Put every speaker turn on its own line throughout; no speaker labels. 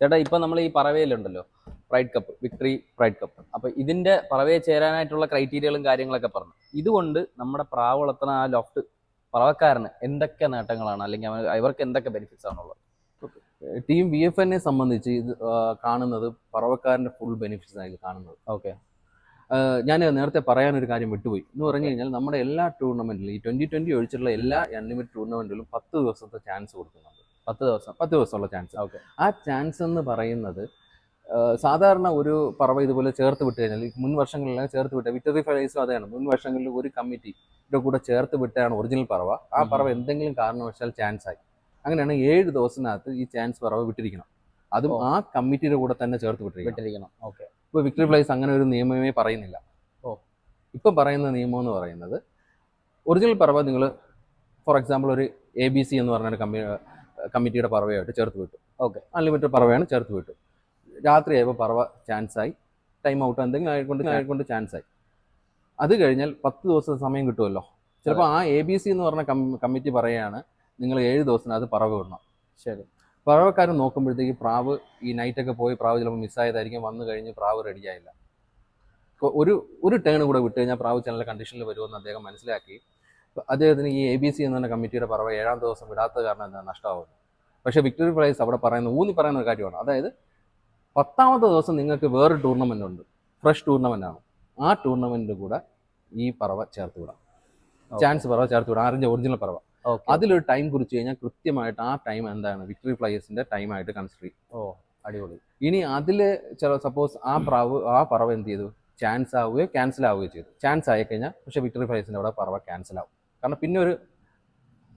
ചേട്ടാ ഇപ്പം നമ്മൾ ഈ പറവയിലുണ്ടല്ലോ pride cup victory pride cup അപ്പോൾ ഇതിന്റെ പറവയെ ചേരാനായിട്ടുള്ള ക്രൈറ്റീരിയകളും കാര്യങ്ങളൊക്കെ പറഞ്ഞു. ഇതുകൊണ്ട് നമ്മുടെ പ്രാവ് വളർത്തുന്ന ആ ലോഫ്റ്റ് പറവക്കാരന് എന്തൊക്കെ നേട്ടങ്ങളാണ്? അല്ലെങ്കിൽ അവർ ഇവർക്ക് എന്തൊക്കെ ബെനിഫിറ്റ്സ് ആണുള്ളത്
ടീം വി എഫ് എന്നെ സംബന്ധിച്ച് ഇത് കാണുന്നത് പറവക്കാരന്റെ ഫുൾ ബെനിഫിറ്റ്സ് ആയി കാണുന്നത്.
ഓക്കെ.
ഞാൻ നേരത്തെ പറയാനൊരു കാര്യം വിട്ടുപോയി. എന്ന് പറഞ്ഞു കഴിഞ്ഞാൽ നമ്മുടെ എല്ലാ ടൂർണമെന്റിലും ഈ ട്വന്റി ട്വന്റി ഒഴിച്ചിട്ടുള്ള എല്ലാ അൺലിമിറ്റഡ് ടൂർണമെന്റിലും പത്ത് ദിവസത്തെ ചാൻസ് കൊടുക്കുന്നുണ്ട്.
പത്ത് ദിവസം.
പത്ത് ദിവസമുള്ള ചാൻസ്
ഓക്കെ.
ആ ചാൻസ് എന്ന് പറയുന്നത് സാധാരണ ഒരു പറവ ഇതുപോലെ ചേർത്ത് വിട്ട് കഴിഞ്ഞാൽ മുൻ വർഷങ്ങളിലെല്ലാം ചേർത്ത് വിട്ട വിറ്ററി ഫ്രൈസും അതാണ്. മുൻ വർഷങ്ങളിൽ ഒരു കമ്മിറ്റി കമ്മിറ്റിയുടെ കൂടെ ചേർത്ത് വിട്ടാണ് ഒറിജിനൽ പറവ. ആ. പറവ എന്തെങ്കിലും കാരണവശാൽ ചാൻസ് ആയി. അങ്ങനെയാണ് ഏഴ് ദിവസത്തിനകത്ത് ഈ ചാൻസ് പറവ വിട്ടിരിക്കണം. അതും ആ കമ്മിറ്റിയുടെ കൂടെ തന്നെ ചേർത്ത് വിട്ടിരിക്കണം.
ഓക്കെ.
ഇപ്പോൾ വിക്ടറി ഫ്ലൈസ് അങ്ങനെ ഒരു നിയമമേ പറയുന്നില്ല.
ഓ.
ഇപ്പം പറയുന്ന നിയമം എന്ന് പറയുന്നത് ഒറിജിനൽ പറവ നിങ്ങൾ ഫോർ എക്സാമ്പിൾ ഒരു എ ബി സി എന്ന് പറഞ്ഞ ഒരു കമ്മി കമ്മിറ്റിയുടെ പറവയായിട്ട് ചേർത്ത് വിട്ടു.
ഓക്കെ.
അൺലിമിറ്റഡ് പറവയാണ് ചേർത്ത് വിട്ടു. രാത്രിയായപ്പോൾ പറവ ചാൻസ് ആയി. ടൈം ഔട്ട് എന്തെങ്കിലും ആയിക്കൊണ്ട് ആയിക്കൊണ്ട് ചാൻസ് ആയി. അത് കഴിഞ്ഞാൽ പത്ത് ദിവസം സമയം കിട്ടുമല്ലോ. ചിലപ്പോൾ ആ എ ബി സി എന്ന് പറഞ്ഞ കമ്മിറ്റി പറയുകയാണ് നിങ്ങൾ ഏഴ് ദിവസത്തിനകത്ത് പറവ് വിടണം.
ശരി.
പറവക്കാരൻ നോക്കുമ്പോഴത്തേക്ക് പ്രാവ് ഈ നൈറ്റൊക്കെ പോയി പ്രാവ് ചിലപ്പോൾ മിസ്സായതായിരിക്കും വന്നു കഴിഞ്ഞ് പ്രാവ് റെഡിയായില്ല ആയില്ല. ഒരു ഒരു ടേൺ കൂടെ വിട്ട് കഴിഞ്ഞാൽ പ്രാവ് ചില കണ്ടീഷനിൽ വരുമെന്ന് അദ്ദേഹം മനസ്സിലാക്കി. അദ്ദേഹത്തിന് ഈ എ ബി സി എന്ന കമ്മിറ്റിയുടെ പറവ് ഏഴാം ദിവസം വിടാത്ത കാരണം എന്താ? നഷ്ടമാവുന്നത് പക്ഷേ വിക്ടറി പ്രൈസ് അവിടെ പറയുന്ന ഊന്നി പറയുന്ന ഒരു കാര്യമാണ്. അതായത് പത്താമത്തെ ദിവസം നിങ്ങൾക്ക് വേറൊരു ടൂർണമെന്റ് ഉണ്ട്. ഫ്രഷ് ടൂർണമെന്റ് ആണ്. ആ ടൂർണമെന്റിന്റെ കൂടെ ഈ പറവ ചേർത്ത് വിടാം. ചാൻസ് പറവ ചേർത്ത് വിടാം. ആറിന്റെ ഒറിജിനൽ പറവ. അതിലൊരു ടൈം കുറിച്ച് കഴിഞ്ഞാൽ കൃത്യമായിട്ട് ആ ടൈം എന്താണ്? വിക്ടറി ഫ്ലയേഴ്സിന്റെ ടൈമായിട്ട് കൺസിഡർ ചെയ്യും.
ഓ അടിപൊളി.
ഇനി അതിൽ ചില സപ്പോസ് ആ പ്രാവ് ആ പറവ എന്ത് ചെയ്തു? ചാൻസ് ആവുകയോ ക്യാൻസൽ ആവുകയോ ചെയ്തു. ചാൻസ് ആയി കഴിഞ്ഞാൽ പക്ഷേ വിക്ടറി ഫ്ലയേഴ്സിന്റെ അവിടെ പറവ ക്യാൻസൽ ആവും. കാരണം പിന്നെ ഒരു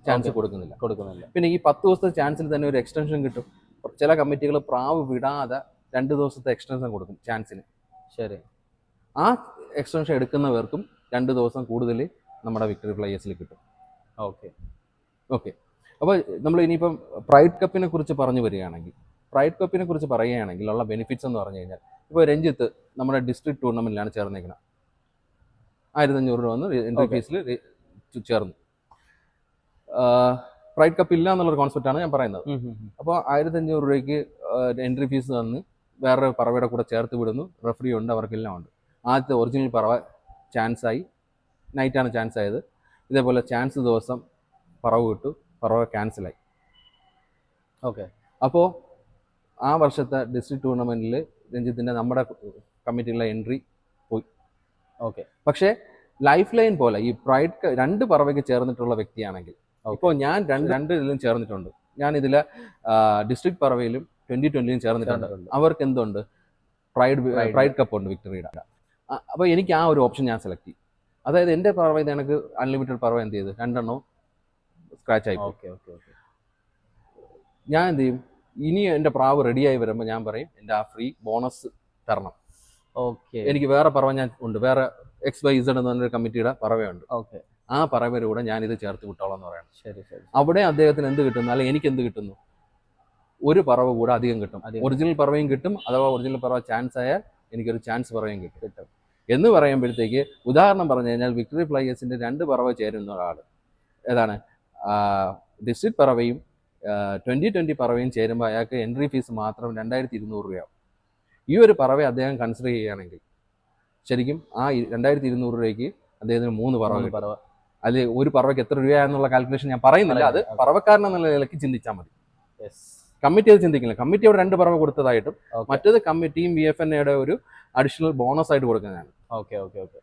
ചാൻസ് കൊടുക്കുന്നില്ല.
കൊടുക്കുന്നില്ല.
പിന്നെ ഈ പത്ത് ദിവസത്തെ ചാൻസിൽ തന്നെ ഒരു എക്സ്റ്റൻഷൻ കിട്ടും. ചില കമ്മിറ്റികൾ പ്രാവ് വിടാതെ രണ്ട് ദിവസത്തെ എക്സ്റ്റൻഷൻ കൊടുക്കും ചാൻസിന്
ശരി.
ആ എക്സ്റ്റൻഷൻ എടുക്കുന്നവർക്കും രണ്ട് ദിവസം കൂടുതൽ നമ്മുടെ വിക്ടറി ഫ്ലയേഴ്സിൽ കിട്ടും.
ഓക്കെ
ഓക്കെ അപ്പോൾ നമ്മൾ ഇനിയിപ്പം പ്രൈഡ് കപ്പിനെ കുറിച്ച് പറഞ്ഞു വരികയാണെങ്കിൽ പ്രൈഡ് കപ്പിനെ കുറിച്ച് പറയുകയാണെങ്കിൽ ഉള്ള ബെനിഫിറ്റ്സ് എന്ന് പറഞ്ഞു കഴിഞ്ഞാൽ ഇപ്പോൾ രഞ്ജിത്ത് നമ്മുടെ ഡിസ്ട്രിക്ട് ടൂർണമെന്റിലാണ് ചേർന്നേക്കുന്നത് ആയിരത്തഞ്ഞൂറ് രൂപ വന്ന് എൻട്രി ഫീസിൽ ചേർന്നു. പ്രൈഡ് കപ്പ് ഇല്ല എന്നുള്ളൊരു ആണ് ഞാൻ പറയുന്നത്. അപ്പോൾ ആയിരത്തി അഞ്ഞൂറ് രൂപയ്ക്ക് എൻട്രി ഫീസ് തന്ന് വേറെ പറവയുടെ കൂടെ ചേർത്ത് വിടുന്നു. റെഫറി ഉണ്ട് അവർക്കെല്ലാം ഉണ്ട്. ആദ്യത്തെ ഒറിജിനൽ പറവ ചാൻസ് ആയി. നൈറ്റാണ് ചാൻസ് ആയത്. ഇതേപോലെ ചാൻസ് ദിവസം പറവ് കിട്ടു പറവ ക്യാൻസലായി
ഓക്കെ.
അപ്പോൾ ആ വർഷത്തെ ഡിസ്ട്രിക്ട് ടൂർണമെന്റിൽ രഞ്ജിത്തിന്റെ നമ്മുടെ കമ്മിറ്റിയിലുള്ള എൻട്രി പോയി.
ഓക്കെ.
പക്ഷേ ലൈഫ് ലൈൻ പോലെ ഈ പ്രൈഡ് രണ്ട് പറവയ്ക്ക് ചേർന്നിട്ടുള്ള വ്യക്തിയാണെങ്കിൽ. ഇപ്പോൾ ഞാൻ രണ്ട് രണ്ട് ഇതിലും ചേർന്നിട്ടുണ്ട്. ഞാൻ ഇതിൽ ഡിസ്ട്രിക്ട് പറവയിലും ട്വന്റി ട്വന്റിയിലും ചേർന്നിട്ടുണ്ട്. അവർക്ക് എന്തുണ്ട്? പ്രൈഡ് പ്രൈഡ് കപ്പ് ഉണ്ട് വിക്ടറിയുടെ അപ്പോൾ എനിക്ക് ആ ഒരു ഓപ്ഷൻ ഞാൻ സെലക്ട് ചെയ്യും. അതായത് എന്റെ പറവ ഇത് എനിക്ക് അൺലിമിറ്റഡ് പറവ എന്ത് ചെയ്ത്? രണ്ടെണ്ണവും സ്ക്രാച്ച് ആയി ഞാൻ എന്ത് ചെയ്യും? ഇനി എന്റെ പ്രാവ് റെഡിയായി വരുമ്പോൾ ഞാൻ പറയും എന്റെ ആ ഫ്രീ ബോണസ് തരണം.
ഓക്കെ
എനിക്ക് വേറെ പറവ ഞാൻ ഉണ്ട്. വേറെ എക്സ് വൈ ഇസഡ് എന്ന് പറഞ്ഞൊരു കമ്മിറ്റിയുടെ പറവയുണ്ട്.
ഓക്കെ.
ആ പറവയുടെ കൂടെ ഞാൻ ഇത് ചേർത്ത് വിട്ടോളാം എന്ന് പറയണം.
ശരി ശരി
അവിടെ അദ്ദേഹത്തിന് എന്ത് കിട്ടുന്നു? അല്ലെങ്കിൽ എനിക്ക് എന്ത് കിട്ടുന്നു? ഒരു പറവ കൂടെ അധികം കിട്ടും. ഒറിജിനൽ പറവയും കിട്ടും അഥവാ ഒറിജിനൽ പറവ ചാൻസ് ആയാൽ എനിക്കൊരു ചാൻസ് പറവയും കിട്ടും.
കിട്ടും.
എന്ന് പറയുമ്പോഴത്തേക്ക് ഉദാഹരണം പറഞ്ഞു കഴിഞ്ഞാൽ വിക്ടറി ഫ്ലൈയേഴ്സിന്റെ രണ്ട് പറവ ചേരുന്ന ഒരാൾ ഏതാണ്? ഡിസ്ട്രിക്ട് പറവയും ട്വന്റി ട്വന്റി പറവയും ചേരുമ്പോൾ അയാൾക്ക് എൻട്രി ഫീസ് മാത്രം രണ്ടായിരത്തി ഇരുന്നൂറ് രൂപയാവും. ഈ ഒരു പറവയെ അദ്ദേഹം കൺസിഡർ ചെയ്യുകയാണെങ്കിൽ ശരിക്കും ആ രണ്ടായിരത്തി ഇരുന്നൂറ് രൂപയ്ക്ക് അദ്ദേഹത്തിന് മൂന്ന് പറവ
പറവ.
അതിൽ ഒരു പറവയ്ക്ക് എത്ര രൂപയാണെന്നുള്ള കാൽക്കുലേഷൻ ഞാൻ പറയുന്നില്ല. അത്. പറവക്കാരൻ എന്നുള്ള നിലയ്ക്ക് ചിന്തിച്ചാൽ മതി. കമ്മിറ്റി അത് ചിന്തിക്കില്ല. കമ്മിറ്റി അവിടെ രണ്ട് പറവ കൊടുത്തതായിട്ടും മറ്റേത് കമ്മിറ്റിയും വി എഫ് എയുടെ ഒരു അഡീഷണൽ ബോണസ് ആയിട്ട് കൊടുക്കുന്നതാണ്.
ഓക്കെ ഓക്കെ ഓക്കെ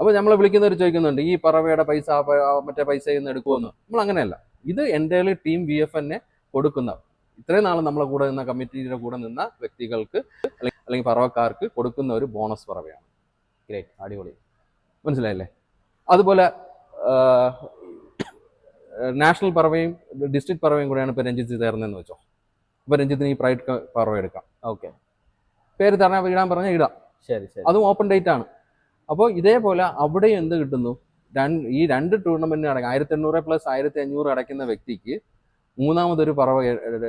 അപ്പോൾ നമ്മളെ വിളിക്കുന്നവർ ചോദിക്കുന്നുണ്ട് ഈ പറവയുടെ പൈസ മറ്റേ പൈസയിൽ നിന്ന് എടുക്കുമെന്ന് നമ്മൾ അങ്ങനെയല്ല. ഇത് എന്റെ ടീം വി എഫ് എന്നെ കൊടുക്കുന്ന ഇത്രയും നാൾ നമ്മളെ കൂടെ നിന്ന കമ്മിറ്റിയുടെ കൂടെ നിന്ന വ്യക്തികൾക്ക് അല്ലെങ്കിൽ അല്ലെങ്കിൽ പറവക്കാർക്ക് കൊടുക്കുന്ന ഒരു ബോണസ് പറവയാണ്.
ഗ്രേറ്റ് അടിപൊളി.
മനസ്സിലായില്ലേ? അതുപോലെ നാഷണൽ പറവയും ഡിസ്ട്രിക്ട് പറവയും കൂടെയാണ് ഇപ്പോൾ രഞ്ജിത്ത് ചേർന്നതെന്ന് വെച്ചോ. ഇപ്പോൾ രഞ്ജിത്തിന് ഈ പ്രൈഡ് പറവ എടുക്കാം.
ഓക്കെ
പേര് തരണ ഇടാൻ പറഞ്ഞാൽ ഇടാം.
ശരി ശരി.
അതും ഓപ്പൺ ഡേറ്റ് ആണ്. അപ്പോൾ ഇതേപോലെ അവിടെ എന്ത് കിട്ടുന്നു? രണ്ട് ഈ രണ്ട് ടൂർണമെന്റിന് അടക്കം ആയിരത്തി എണ്ണൂറ് പ്ലസ് ആയിരത്തി അഞ്ഞൂറ് അടയ്ക്കുന്ന വ്യക്തിക്ക് മൂന്നാമതൊരു പറവ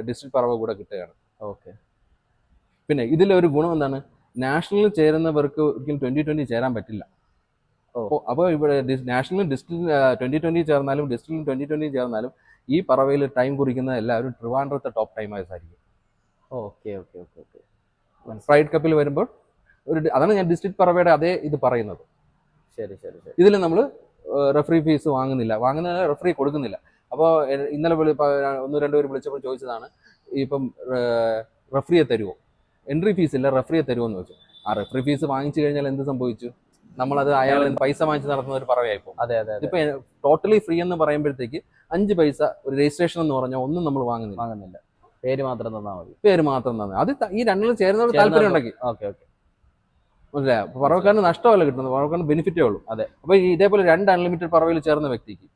ഡിസ്ട്രിക്ട് പറവ കൂടെ കിട്ടുകയാണ്.
ഓക്കെ
പിന്നെ ഇതിലൊരു ഗുണം എന്താണ്? നാഷണലിൽ ചേരുന്നവർക്ക് ഒരിക്കലും ട്വന്റി ട്വന്റി ചേരാൻ പറ്റില്ല.
ഓ.
അപ്പോൾ ഇവിടെ നാഷണലും ഡിസ്ട്രിക്ട് ട്വന്റി ട്വന്റി ചേർന്നാലും ഡിസ്ട്രിക്ട് ട്വന്റി ട്വന്റി ചേർന്നാലും ഈ പറവയിൽ ടൈം കുറിക്കുന്ന എല്ലാവരും ട്രിവാൻഡ്രത്തെ ടോപ്പ് ടൈമേഴ്സ് ആയിരിക്കും
okay okay okay okay.
Fried കപ്പിൽ വരുമ്പോൾ ഒരു അതാണ് ഞാൻ ഡിസ്ട്രിക്ട് പറവയുടെ അതേ ഇത് പറയുന്നത്.
ശരി ശരി ശരി.
ഇതിൽ നമ്മൾ റെഫറി ഫീസ് വാങ്ങുന്നില്ല. വാങ്ങുന്ന റെഫറി കൊടുക്കുന്നില്ല. അപ്പോൾ ഇന്നലെ വിളി ഒന്ന് രണ്ടുപേർ വിളിച്ചപ്പോൾ ചോദിച്ചതാണ് ഇപ്പം റെഫറിയെ തരുമോ എൻട്രി ഫീസ് ഇല്ല റെഫറിയെ തരുമോ വെച്ചു. ആ റെഫറി ഫീസ് വാങ്ങിച്ചു കഴിഞ്ഞാൽ എന്ത് സംഭവിച്ചു? നമ്മളത് അയാൾ പൈസ വാങ്ങിച്ച് നടത്തുന്ന ഒരു പറവയായി
പോകും. അതെ അതെ
ഇപ്പൊ ടോട്ടലി ഫ്രീ എന്ന് പറയുമ്പോഴത്തേക്ക് അഞ്ച് പൈസ ഒരു രജിസ്ട്രേഷൻ എന്ന് പറഞ്ഞാൽ ഒന്നും നമ്മൾ വാങ്ങുന്നില്ല.
വാങ്ങുന്നില്ല. പേര് മാത്രം തന്നാൽ മതി.
പേര് മാത്രം തന്നെ അത് ഈ രണ്ടിലും ചേരുന്നവർ താല്പര്യം ഉണ്ടെങ്കിൽ.
Okay okay.
മനസ്സിലായോ? പറവക്കാരന് നഷ്ടമല്ല കിട്ടുന്നത്? പറവക്കാരന് ബെനിഫിറ്റേ ഉള്ളൂ.
അതെ.
അപ്പൊ ഇതേപോലെ രണ്ട് അൺലിമിറ്റഡ് പറവയിൽ ചേർന്ന വ്യക്തിക്ക്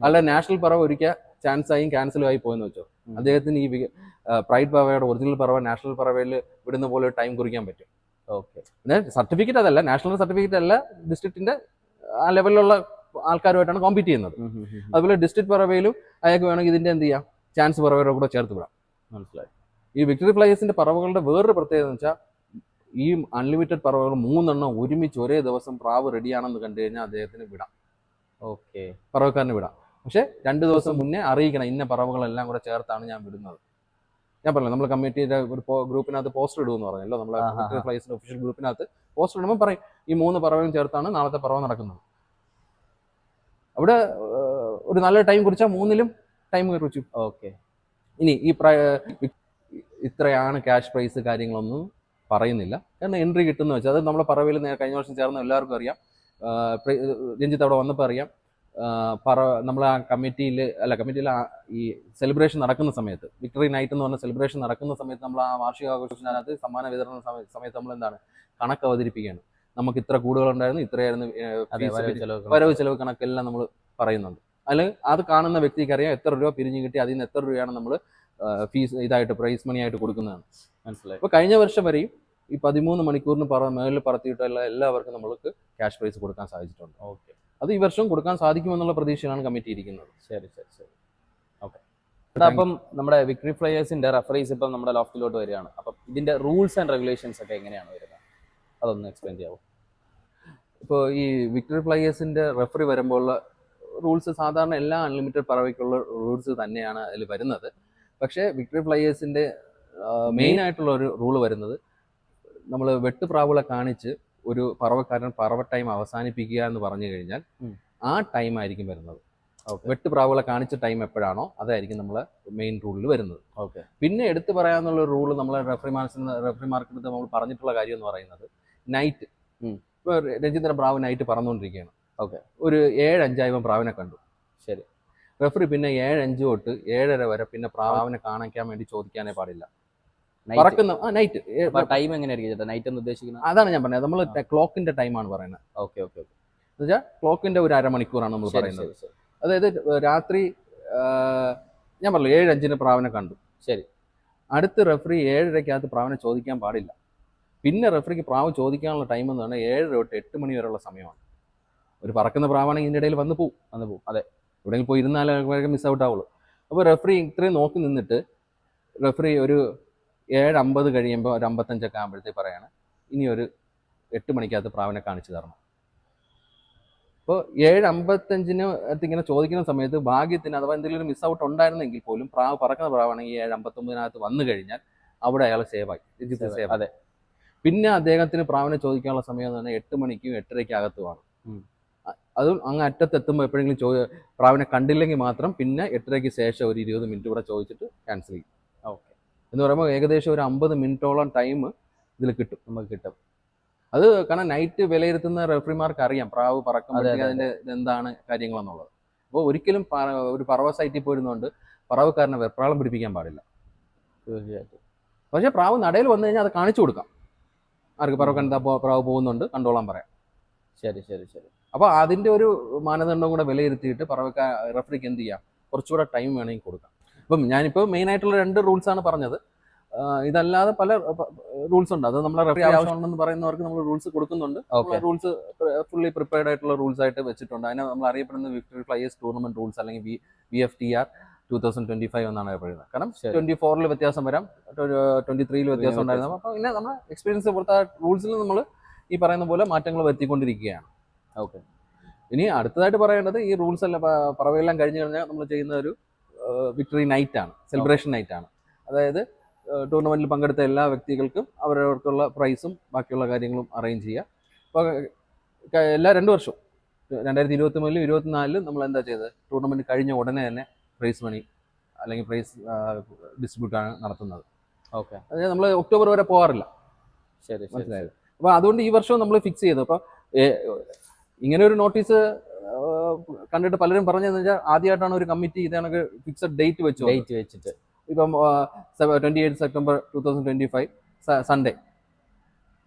അല്ല നാഷണൽ പറവ ഒരിക്കൽ ചാൻസ് ആയി ക്യാൻസൽ ആയി പോയെന്ന് വെച്ചോ. അദ്ദേഹത്തിന് ഈ പ്രൈഡ് പറവയുടെ ഒറിജിനൽ പറവ നാഷണൽ പറവയിൽ വിടുന്ന പോലെ ടൈം കുറിക്കാൻ പറ്റും.
ഓക്കെ
സർട്ടിഫിക്കറ്റ് അതല്ല നാഷണൽ സർട്ടിഫിക്കറ്റ് അല്ല ഡിസ്ട്രിക്റ്റിന്റെ ആ ലെവലിലുള്ള ആൾക്കാരുമായിട്ടാണ് കോമ്പീറ്റ് ചെയ്യുന്നത്. അതുപോലെ ഡിസ്ട്രിക്ട് പറവയിലും അയാൾക്ക് വേണമെങ്കിൽ ഇതിന്റെ എന്ത് ചെയ്യാം? ചാൻസ് പറവയുടെ കൂടെ ചേർത്ത് വിടാം.
മനസ്സിലായി.
ഈ വിക്ടറി ഫ്ലൈസിന്റെ പറവകളുടെ വേറൊരു പ്രത്യേകത എന്ന് വെച്ചാൽ ഈ അൺലിമിറ്റഡ് പറവകൾ മൂന്നെണ്ണം ഒരുമിച്ച് ഒരേ ദിവസം പ്രാവ് റെഡിയാണെന്ന് കണ്ടു കഴിഞ്ഞാൽ അദ്ദേഹത്തിന് വിടാം.
ഓക്കെ
പറവക്കാരന് വിടാം. പക്ഷെ രണ്ട് ദിവസം മുന്നേ അറിയിക്കണം ഇന്ന പറവുകളെല്ലാം കൂടെ ചേർത്താണ് ഞാൻ വിടുന്നത്. ഞാൻ പറഞ്ഞു നമ്മൾ കമ്മിറ്റിയുടെ ഒരു ഗ്രൂപ്പിനകത്ത് പോസ്റ്റർ ഇടുമെന്ന് പറഞ്ഞല്ലോ. നമ്മളെ ഫ്ലൈസിന്റെ ഒഫീഷ്യൽ ഗ്രൂപ്പിനകത്ത് പോസ്റ്റർ ഇടുമ്പോൾ പറയും ഈ മൂന്ന് പറവയും ചേർത്താണ് നാളത്തെ പറവ നടക്കുന്നത്. അവിടെ ഒരു നല്ല ടൈം കുറിച്ചാൽ മൂന്നിലും ടൈം കുറിച്ചു.
ഓക്കെ.
ഇനി ഈ പ്ര ഇത്രയാണ് ക്യാഷ് പ്രൈസ് കാര്യങ്ങളൊന്നും പറയുന്നില്ല. കാരണം എൻട്രി കിട്ടുന്ന വെച്ചാൽ അത് നമ്മളെ പറവയിൽ കഴിഞ്ഞ വർഷം ചേർന്ന എല്ലാവർക്കും അറിയാം. രഞ്ജിത്ത് അവിടെ വന്നപ്പോൾ അറിയാം. പറ നമ്മൾ ആ കമ്മിറ്റിയിൽ അല്ല കമ്മിറ്റിയിൽ ഈ സെലിബ്രേഷൻ നടക്കുന്ന സമയത്ത് വിക്ടറി നൈറ്റ് എന്ന് പറഞ്ഞ സെലിബ്രേഷൻ നടക്കുന്ന സമയത്ത് നമ്മൾ ആ വാർഷികാഘോഷത്തിനകത്ത് സമ്മാന വിതരണ സമയത്ത് നമ്മൾ എന്താണ് കണക്ക് അവതരിപ്പിക്കുകയാണ്. നമുക്ക് ഇത്ര കൂടുകളുണ്ടായിരുന്നു ഇത്രയായിരുന്നു
വരവ് ചെലവ്
കണക്കെല്ലാം നമ്മൾ പറയുന്നുണ്ട്. അതിൽ അത് കാണുന്ന വ്യക്തിക്ക് അറിയാം എത്ര രൂപ പിരിഞ്ഞു കിട്ടി അതിൽ നിന്ന് എത്ര രൂപയാണ് നമ്മൾ ഫീസ് ഇതായിട്ട് പ്രൈസ് മണി ആയിട്ട് കൊടുക്കുന്നതാണ്
മനസ്സിലായി.
അപ്പോൾ കഴിഞ്ഞ വർഷം വരെയും ഈ പതിമൂന്ന് മണിക്കൂറിന് പറ മേളിൽ പറത്തിയിട്ടുള്ള എല്ലാവർക്കും നമ്മൾക്ക് ക്യാഷ് പ്രൈസ് കൊടുക്കാൻ സാധിച്ചിട്ടുണ്ട്.
ഓക്കെ.
അത് ഈ വർഷം കൊടുക്കാൻ സാധിക്കുമെന്നുള്ള പ്രതീക്ഷയിലാണ് കമ്മിറ്റി ഇരിക്കുന്നത്.
ശരി ശരി ശരി. ഓക്കെ അപ്പം നമ്മുടെ വിക്ടറി ഫ്ലയേഴ്സിന്റെ റെഫറീസ് ഇപ്പം നമ്മുടെ ലോഫ്റ്റിലോട്ട് വരികയാണ്. അപ്പം ഇതിന്റെ റൂൾസ് ആൻഡ് റെഗുലേഷൻസ് ഒക്കെ എങ്ങനെയാണ് വരുന്നത്? അതൊന്ന് എക്സ്പ്ലെയിൻ ചെയ്യാവോ?
ഇപ്പോൾ ഈ വിക്ടറി ഫ്ലയേഴ്സിന്റെ റെഫറി വരുമ്പോൾ റൂൾസ് സാധാരണ എല്ലാ അൺലിമിറ്റഡ് പറവയ്ക്കുള്ള റൂൾസ് തന്നെയാണ് അതിൽ വരുന്നത്. പക്ഷേ വിക്ടറി ഫ്ലയേഴ്സിന്റെ മെയിൻ ആയിട്ടുള്ള ഒരു റൂൾ വരുന്നത് നമ്മൾ വെട്ടുപ്രാവുകളെ കാണിച്ച് ഒരു പറവക്കാരൻ പറവ ടൈം അവസാനിപ്പിക്കുക എന്ന് പറഞ്ഞു കഴിഞ്ഞാൽ ആ ടൈം ആയിരിക്കും വരുന്നത്.
ഓക്കെ
വെട്ടുപ്രാവുകളെ കാണിച്ച ടൈം എപ്പോഴാണോ അതായിരിക്കും നമ്മൾ മെയിൻ റൂളിൽ വരുന്നത്.
ഓക്കെ
പിന്നെ എടുത്തു പറയാനുള്ള റൂൾ നമ്മളെ റെഫറിമാർസിന് റെഫറിമാർക്ക് അടുത്ത് നമ്മൾ പറഞ്ഞിട്ടുള്ള കാര്യം എന്ന് പറയുന്നത് നൈറ്റ്. ഇപ്പോൾ രഞ്ജിത്തിന്റെ പ്രാവ് നൈറ്റ് പറന്നുകൊണ്ടിരിക്കുകയാണ്.
ഓക്കെ
ഒരു ഏഴ് പ്രാവിനെ കണ്ടു.
ശരി.
റെഫറി പിന്നെ ഏഴ് അഞ്ച് തൊട്ട് ഏഴര വരെ പിന്നെ പ്രാവിനെ കാണിക്കാൻ വേണ്ടി ചോദിക്കാനേ പാടില്ല. പറക്കുന്ന. നൈറ്റ്
ടൈം എങ്ങനെയായിരിക്കും ചേട്ടാ? നൈറ്റ് എന്ന് ഉദ്ദേശിക്കുന്നത്?
അതാണ് ഞാൻ പറഞ്ഞത്. നമ്മൾ ക്ലോക്കിന്റെ ടൈമാണ് പറയുന്നത്.
ഓക്കെ ഓക്കെ ഓക്കെ
എന്നുവെച്ചാൽ ക്ലോക്കിന്റെ ഒരു അരമണിക്കൂറാണ് നമ്മൾ പറയുന്നത്. അതായത് രാത്രി ഞാൻ പറഞ്ഞു ഏഴ് അഞ്ചിന് പ്രാവനെ കണ്ടു.
ശരി.
അടുത്ത റെഫറി ഏഴരയ്ക്കകത്ത് പ്രാവനെ ചോദിക്കാൻ പാടില്ല. പിന്നെ റെഫറിക്ക് പ്രാവ് ചോദിക്കാനുള്ള ടൈം എന്ന് പറഞ്ഞാൽ ഏഴര തൊട്ട് എട്ട് മണി വരെയുള്ള സമയമാണ്. ഒരു പറക്കുന്ന പ്രാവാണെങ്കിൽ ഇതിന്റെ ഇടയിൽ വന്ന് പോകും
വന്ന് പോകും അതെ.
എവിടെയെങ്കിലും പോയി ഇരുന്നാലും മിസ് ഔട്ട് ആവുള്ളൂ. അപ്പോൾ റെഫറി ഇത്രയും നോക്കി നിന്നിട്ട് റെഫറി ഒരു ഏഴ് അമ്പത് കഴിയുമ്പോൾ ഒരു അമ്പത്തഞ്ചൊക്കെ ആകുമ്പോഴത്തേക്ക് പറയാണ് ഇനി ഒരു എട്ട് മണിക്കകത്ത് പ്രാവിനെ കാണിച്ചു തരണം. അപ്പോൾ ഏഴ് അമ്പത്തഞ്ചിന് അടുത്ത് ഇങ്ങനെ ചോദിക്കുന്ന സമയത്ത് ഭാഗ്യത്തിന് അഥവാ എന്തെങ്കിലും ഒരു മിസ് ഔട്ട് ഉണ്ടായിരുന്നെങ്കിൽ പോലും പ്രാവ് പറക്കുന്ന പ്രാവാണെങ്കിൽ ഏഴ് അമ്പത്തൊമ്പതിനകത്ത് വന്നു കഴിഞ്ഞാൽ അവിടെ അയാൾ സേവായി സേവ്
അതെ.
പിന്നെ അദ്ദേഹത്തിന് പ്രാവിനെ ചോദിക്കാനുള്ള സമയം എന്ന് പറഞ്ഞാൽ എട്ട് മണിക്കും എട്ടരയ്ക്കും അകത്തുമാണ് അതും അങ്ങ് അറ്റത്തെത്തുമ്പോൾ എപ്പോഴെങ്കിലും ചോ പ്രാവിനെ കണ്ടില്ലെങ്കിൽ മാത്രം പിന്നെ എട്ടരയ്ക്ക് ശേഷം ഒരു ഇരുപത് മിനിറ്റ് കൂടെ ചോദിച്ചിട്ട് ക്യാൻസൽ ചെയ്യും.
ഓക്കെ.
എന്ന് പറയുമ്പോൾ ഏകദേശം ഒരു അമ്പത് മിനിറ്റോളം ടൈം ഇതിൽ കിട്ടും
നമുക്ക് കിട്ടും.
അത് കാരണം നൈറ്റ് വിലയിരുത്തുന്ന റെഫറിമാർക്ക് അറിയാം പ്രാവ് പറക്കുമ്പോഴത്തേക്ക്
അതെ.
അതിന്റെ എന്താണ് കാര്യങ്ങളെന്നുള്ളത്. അപ്പോൾ ഒരിക്കലും ഒരു പറവ സൈറ്റിൽ പോയിരുന്നുകൊണ്ട് പറവക്കാരനെ വെപ്രാളം പിടിപ്പിക്കാൻ പാടില്ല.
തീർച്ചയായിട്ടും.
പക്ഷേ പ്രാവ് നടയിൽ വന്നു കഴിഞ്ഞാൽ അത് കാണിച്ചു കൊടുക്കാം. ആർക്ക് പറവ കണ്ടാൽ പ്രാവ് പോകുന്നുണ്ട് കണ്ടോളാൻ പറയാം.
ശരി ശരി ശരി.
അപ്പോൾ അതിന്റെ ഒരു മാനദണ്ഡം കൂടെ വിലയിരുത്തിയിട്ട് പറവക്കാർ റെഫറിക്ക് എന്ത് ചെയ്യാം? കുറച്ചുകൂടെ ടൈം വേണമെങ്കിൽ കൊടുക്കാം. അപ്പം ഞാനിപ്പോൾ മെയിൻ ആയിട്ടുള്ള രണ്ട് റൂൾസ് ആണ് പറഞ്ഞത്. ഇതല്ലാതെ പല റൂൾസ് ഉണ്ട്. അത് നമ്മളെ റെഫറി ആവശ്യമുണ്ടെന്ന് പറയുന്നവർക്ക് നമ്മൾ റൂൾസ് കൊടുക്കുന്നുണ്ട്. റൂൾസ് ഫുള്ളി പ്രിപ്പയർഡ് ആയിട്ടുള്ള റൂൾസ് ആയിട്ട് വെച്ചിട്ടുണ്ട്. അതിനെ നമ്മൾ അറിയപ്പെടുന്ന വിക്ടറി ഫ്ലൈസ് ടൂർണമെന്റ് റൂൾസ് അല്ലെങ്കിൽ V F T R two thousand twenty five എന്നാണ് അറിയപ്പെടുന്നത് കാരണം. ട്വന്റി ഫോറിൽ വ്യത്യാസം വരാം. ട്വന്റി ത്രീയിൽ വ്യത്യാസം ഉണ്ടായിരുന്നു. അപ്പോൾ പിന്നെ നമ്മുടെ എക്സ്പീരിയൻസ് പുറത്ത റൂൾസിൽ നമ്മൾ ഈ പറയുന്ന പോലെ മാറ്റങ്ങൾ വരുത്തിക്കൊണ്ടിരിക്കുകയാണ്.
ഓക്കെ
ഇനി അടുത്തതായിട്ട് പറയേണ്ടത് ഈ റൂൾസ് എല്ലാം പറവെല്ലാം കഴിഞ്ഞു കഴിഞ്ഞാൽ നമ്മൾ ചെയ്യുന്ന ഒരു വിക്ടറി നൈറ്റ് ആണ് സെലിബ്രേഷൻ നൈറ്റ് ആണ്. അതായത് ടൂർണമെന്റിൽ പങ്കെടുത്ത എല്ലാ വ്യക്തികൾക്കും അവരവർക്കുള്ള പ്രൈസും ബാക്കിയുള്ള കാര്യങ്ങളും അറേഞ്ച് ചെയ്യുക. അപ്പോൾ എല്ലാ രണ്ട് വർഷവും രണ്ടായിരത്തി ഇരുപത്തി മൂന്നിലും ഇരുപത്തിനാലിലും നമ്മൾ എന്താ ചെയ്തത്? ടൂർണമെന്റ് കഴിഞ്ഞ ഉടനെ തന്നെ പ്രൈസ് മണി അല്ലെങ്കിൽ പ്രൈസ് ഡിസ്ട്രിബ്യൂട്ട് ആണ് നടത്തുന്നത്.
ഓക്കെ
അതായത് നമ്മൾ ഒക്ടോബർ വരെ പോകാറില്ല
ശരി ശരി
മനസ്സിലായത് അപ്പോൾ അതുകൊണ്ട് ഈ വർഷവും നമ്മൾ ഫിക്സ് ചെയ്തു. അപ്പോൾ ഇങ്ങനെ ഒരു നോട്ടീസ് കണ്ടിട്ട് പലരും പറഞ്ഞതെന്ന് വെച്ചാൽ ആദ്യമായിട്ടാണ് ഒരു കമ്മിറ്റി ഇതാണ് ഫിക്സഡ് ഡേറ്റ് വെച്ചു
ഡേറ്റ് വെച്ചിട്ട്.
ഇപ്പം twenty eight September two thousand twenty five Sunday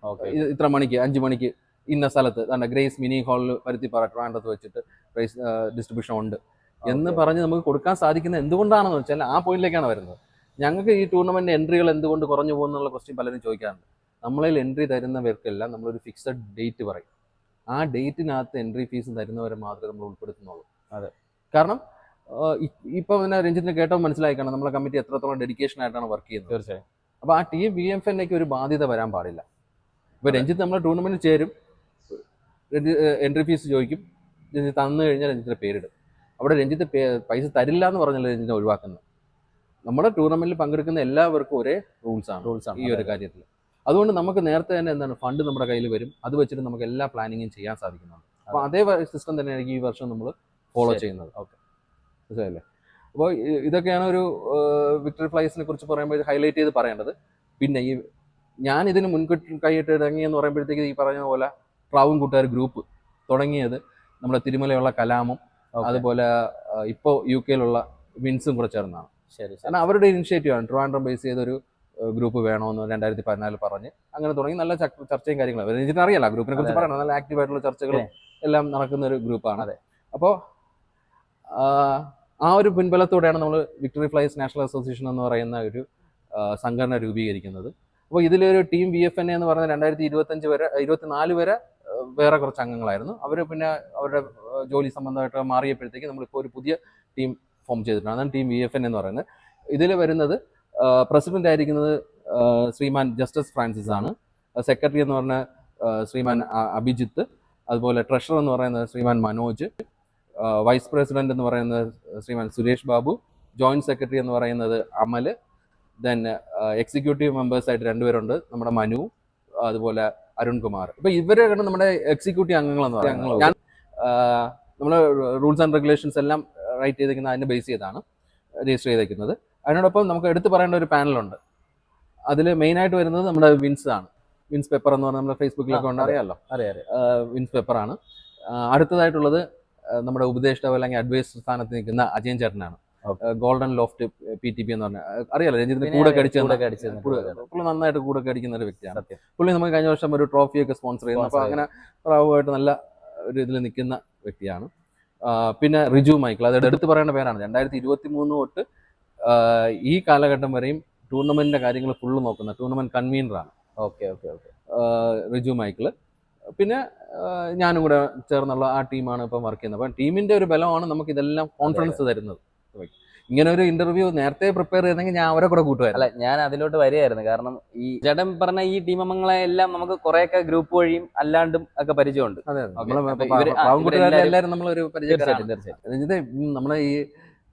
okay
ഇത്ര മണിക്ക് അഞ്ചു മണിക്ക് ഇന്ന സ്ഥലത്ത് തന്നെ ഗ്രേസ് മിനി ഹാളിൽ പരുത്തിപ്പാറ ട്രാൻഡത്ത് വെച്ചിട്ട് പ്രൈസ് ഡിസ്ട്രിബ്യൂഷൻ ഉണ്ട്. എന്ന് പറഞ്ഞ് നമുക്ക് കൊടുക്കാൻ സാധിക്കുന്നത് എന്തുകൊണ്ടാണെന്ന് വെച്ചാൽ ആ പോയിന്റിലേക്കാണ് വരുന്നത്. ഞങ്ങൾക്ക് ഈ ടൂർണമെന്റ് എൻട്രികൾ എന്തുകൊണ്ട് കുറഞ്ഞു പോകുന്നുള്ള ക്വസ്റ്റ്യൻ പലരും ചോദിക്കാറുണ്ട്. നമ്മളിൽ എൻട്രി തരുന്നവർക്കെല്ലാം നമ്മളൊരു ഫിക്സഡ് ഡേറ്റ് പറയും. ആ ഡേറ്റിനകത്ത് എൻട്രി ഫീസ് തരുന്നവരെ മാത്രമേ നമ്മൾ ഉൾപ്പെടുത്തുന്നുള്ളൂ.
അതെ.
കാരണം ഇപ്പൊ പിന്നെ രഞ്ജിത്തിന് കേട്ടോ മനസ്സിലായി കാണാം നമ്മളെ കമ്മിറ്റി എത്രത്തോളം ഡെഡിക്കേഷൻ ആയിട്ടാണ് വർക്ക് ചെയ്യുന്നത്?
തീർച്ചയായും.
അപ്പൊ ആ ടീം ബി എഫ് എന്നൊക്കെ ഒരു ബാധ്യത വരാൻ പാടില്ല. ഇപ്പൊ രഞ്ജിത്ത് നമ്മളെ ടൂർണമെന്റ് ചേരും. എൻട്രി ഫീസ് ചോദിക്കും. രഞ്ജിത്ത് തന്നു കഴിഞ്ഞാൽ രഞ്ജിത്തിന്റെ പേരിടും. അവിടെ രഞ്ജിത്ത് പൈസ തരില്ല എന്ന് പറഞ്ഞാൽ രഞ്ജിത്തിനെ ഒഴിവാക്കുന്നത്? നമ്മുടെ ടൂർണമെന്റിൽ പങ്കെടുക്കുന്ന എല്ലാവർക്കും ഒരേ റൂൾസ് ആണ്
റൂൾസ് ആണ്.
ഈ ഒരു കാര്യത്തിൽ അതുകൊണ്ട് നമുക്ക് നേരത്തെ തന്നെ എന്താണ് ഫണ്ട് നമ്മുടെ കയ്യിൽ വരും. അത് വെച്ചിട്ട് നമുക്ക് എല്ലാ പ്ലാനിങ്ങും ചെയ്യാൻ സാധിക്കുന്നുണ്ട്. അപ്പോൾ അതേ സിസ്റ്റം തന്നെയായിരിക്കും ഈ വർഷം നമ്മൾ ഫോളോ ചെയ്യുന്നത്. ഓക്കെ മനസ്സിലായില്ലേ? അപ്പോൾ ഇതൊക്കെയാണ് ഒരു വിക്ടറി ഫ്ലൈസിനെ കുറിച്ച് പറയുമ്പോൾ ഹൈലൈറ്റ് ചെയ്ത് പറയേണ്ടത്. പിന്നെ ഈ ഞാൻ ഇതിന് മുൻകൂട്ടി കൈയിട്ട് ഇറങ്ങിയെന്ന് പറയുമ്പോഴത്തേക്ക് ഈ പറഞ്ഞ പോലെ പ്രാവും കൂട്ടുകാർ ഗ്രൂപ്പ് തുടങ്ങിയത് നമ്മുടെ തിരുമലയുള്ള കലാമും. അതുപോലെ ഇപ്പോൾ യു കെയിലുള്ള വിൻസും കൂടെ ചേർന്നാണ്.
ശരി
കാരണം അവരുടെ ഇനിഷ്യേറ്റീവ് ആണ്. ട്രിവാൻഡ്രം ബേസ് ചെയ്തൊരു ഗ്രൂപ്പ് വേണമെന്ന് രണ്ടായിരത്തി പതിനാലിൽ പറഞ്ഞ് അങ്ങനെ തുടങ്ങി. നല്ല ചർച്ചയും കാര്യങ്ങളും. രഞ്ജിത്തിന് അറിയാലോ ഗ്രൂപ്പിനെ കുറിച്ച് പറയണം. നല്ല ആക്റ്റീവ് ആയിട്ടുള്ള ചർച്ചകളും എല്ലാം നടക്കുന്ന ഒരു ഗ്രൂപ്പാണ്.
അതെ.
അപ്പോൾ ആ ഒരു പിൻബലത്തോടെയാണ് നമ്മൾ വിക്ടറി ഫ്ലൈസ് നാഷണൽ അസോസിയേഷൻ എന്ന് പറയുന്ന ഒരു സംഘടന രൂപീകരിക്കുന്നത്. അപ്പോൾ ഇതിലൊരു ടീം വി എഫ് എൻ എന്ന് പറഞ്ഞ രണ്ടായിരത്തി ഇരുപത്തഞ്ച് വരെ ഇരുപത്തിനാല് വരെ വേറെ കുറച്ച് അംഗങ്ങളായിരുന്നു. അവർ പിന്നെ അവരുടെ ജോലി സംബന്ധമായിട്ട് മാറിയപ്പോഴത്തേക്ക് നമ്മളിപ്പോൾ ഒരു പുതിയ ടീം ഫോം ചെയ്തിട്ടുണ്ട്. അതാണ് ടീം വി എഫ് എൻ എന്ന് പറയുന്നത്. ഇതിൽ വരുന്നത് പ്രസിഡന്റ് ആയിരിക്കുന്നത് ശ്രീമാൻ ജസ്റ്റിസ് ഫ്രാൻസിസ് ആണ്. സെക്രട്ടറി എന്ന് പറഞ്ഞ ശ്രീമാൻ അഭിജിത്ത് അതുപോലെ ട്രഷറർ എന്ന് പറയുന്നത് ശ്രീമാൻ മനോജ് വൈസ് പ്രസിഡന്റ് എന്ന് പറയുന്നത് ശ്രീമാൻ സുരേഷ് ബാബു ജോയിന്റ് സെക്രട്ടറി എന്ന് പറയുന്നത് അമൽ ദെൻ എക്സിക്യൂട്ടീവ് മെമ്പേഴ്സ് ആയിട്ട് രണ്ടുപേരുണ്ട് നമ്മുടെ മനു അതുപോലെ അരുൺകുമാർ. ഇപ്പൊ ഇവരെയാണ് നമ്മുടെ എക്സിക്യൂട്ടീവ് അംഗങ്ങൾ എന്ന് പറയുന്നത് ഞാൻ നമ്മൾ റൂൾസ് ആൻഡ് റെഗുലേഷൻസ് എല്ലാം റൈറ്റ് ചെയ്തേക്കുന്നത് അതിനെ ബേസ് ചെയ്താണ് രജിസ്റ്റർ ചെയ്തേക്കുന്നത്. അതിനോടൊപ്പം നമുക്ക് എടുത്തു പറയേണ്ട ഒരു പാനലുണ്ട്. അതിൽ മെയിനായിട്ട് വരുന്നത് നമ്മുടെ വിൻസ് ആണ്. വിൻസ് പേപ്പർ എന്ന് പറഞ്ഞാൽ നമ്മുടെ ഫേസ്ബുക്കിലൊക്കെ ഉണ്ട്. അറിയാമല്ലോ
അറിയാം അറിയാം
വിൻസ് പേപ്പറാണ് അടുത്തതായിട്ടുള്ളത് നമ്മുടെ ഉപദേഷ്ടാവ് അല്ലെങ്കിൽ അഡ്വൈസ് സ്ഥാനത്ത് നിൽക്കുന്ന അജയൻ ചേട്ടനാണ്. Golden loft P T P എന്ന് പറഞ്ഞാൽ അറിയാലോ? രഞ്ജിത്തിന്
പിന്നെ
കൂടെ കടിച്ച്. പുള്ളി നന്നായിട്ട് കൂടെ കടിക്കുന്ന ഒരു വ്യക്തിയാണ്. പുള്ളി നമുക്ക് കഴിഞ്ഞ വർഷം ഒരു ട്രോഫിയൊക്കെ സ്പോൺസർ ചെയ്യുന്നു. അപ്പോൾ അങ്ങനെ പ്രാവുമായിട്ട് നല്ല ഒരു ഇതിൽ നിൽക്കുന്ന വ്യക്തിയാണ്. പിന്നെ റിജു മൈക്കിൾ. അത് എടുത്ത് പറയേണ്ട പേരാണ്. രണ്ടായിരത്തി ഇരുപത്തി മൂന്ന് തൊട്ട് ഈ കാലഘട്ടം വരെയും ടൂർണമെന്റിന്റെ കാര്യങ്ങൾ ഫുള്ള് നോക്കുന്ന tournament കൺവീനറാണ്
okay okay okay.
Riju Michael. പിന്നെ ഞാനും കൂടെ ചേർന്നുള്ള ആ ടീമാണ് ഇപ്പം വർക്ക് ചെയ്യുന്നത്. അപ്പം ടീമിന്റെ ഒരു ബലമാണ് നമുക്ക് ഇതെല്ലാം കോൺഫിഡൻസ് തരുന്നത്. ഇങ്ങനെ ഒരു ഇന്റർവ്യൂ നേരത്തെ പ്രിപ്പയർ ചെയ്തെങ്കിൽ ഞാൻ അവരെ കൂടെ കൂട്ടുമായിരുന്നു.
അല്ല ഞാൻ അതിലോട്ട് വരികയായിരുന്നു. കാരണം ഈ ചേട്ടൻ പറഞ്ഞ ഈ ടീം അംഗങ്ങളെ എല്ലാം നമുക്ക് കുറെയൊക്കെ ഗ്രൂപ്പ് വഴിയും അല്ലാണ്ടും ഒക്കെ പരിചയമുണ്ട്.
നമ്മളെ നമ്മളൊരു പരിചയം നമ്മളെ ഈ